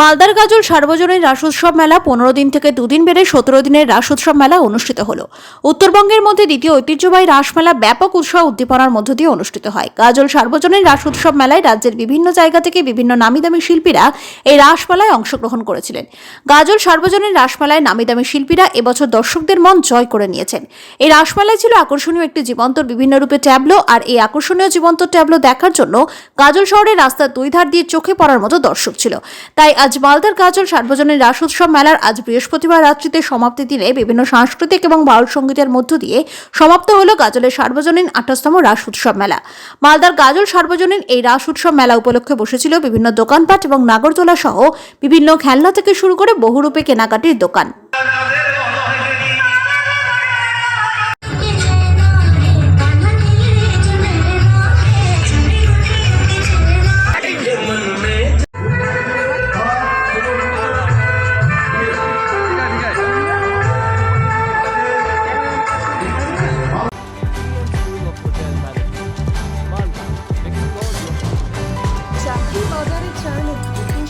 মালদার গাজল সার্বজনীন রাস উৎসব মেলা পনেরো দিন থেকে দুদিন বেড়ে সতেরো দিনের রাস উৎসব মেলা অনুষ্ঠিত হল। উত্তরবঙ্গের মধ্যে দ্বিতীয় ঐতিহ্যবাহী রাসমেলা ব্যাপক উৎসাহ উদ্দীপনার মধ্য দিয়ে অনুষ্ঠিত হয়। গাজল সার্বজনীন রাস উৎসব মেলায় রাজ্যের বিভিন্ন জায়গা থেকে বিভিন্ন নামিদামি শিল্পীরা এই রাসমেলায় অংশগ্রহণ করেছিলেন। গাজল সার্বজনীন রাসমেলায় নামিদামি শিল্পীরা এবছর দর্শকদের মন জয় করে নিয়েছেন। এই রাসমেলায় ছিল আকর্ষণীয় একটি জীবন্ত বিভিন্ন রূপে ট্যাবলো আর এই আকর্ষণীয় জীবন্ত ট্যাবলো দেখার জন্য গাজল শহরের রাস্তার দুই ধার দিয়ে চোখে পড়ার মতো দর্শক ছিল। তাই আজ মালদার গাজল সার্বজনীন রাস উৎসব মেলার আজ বৃহস্পতিবার রাত্রিতে সমাপ্তি দিনে বিভিন্ন সাংস্কৃতিক এবং বাউল সঙ্গীতের মধ্য দিয়ে সমাপ্ত হল গাজলের সার্বজনীন আঠাশতম রাস উৎসব মেলা। মালদার গাজল সার্বজনীন এই রাস উৎসব মেলা উপলক্ষে বসেছিল বিভিন্ন দোকানপাট এবং নাগরতলা সহ বিভিন্ন খেলনা থেকে শুরু করে বহুরূপে কেনাকাটির দোকান।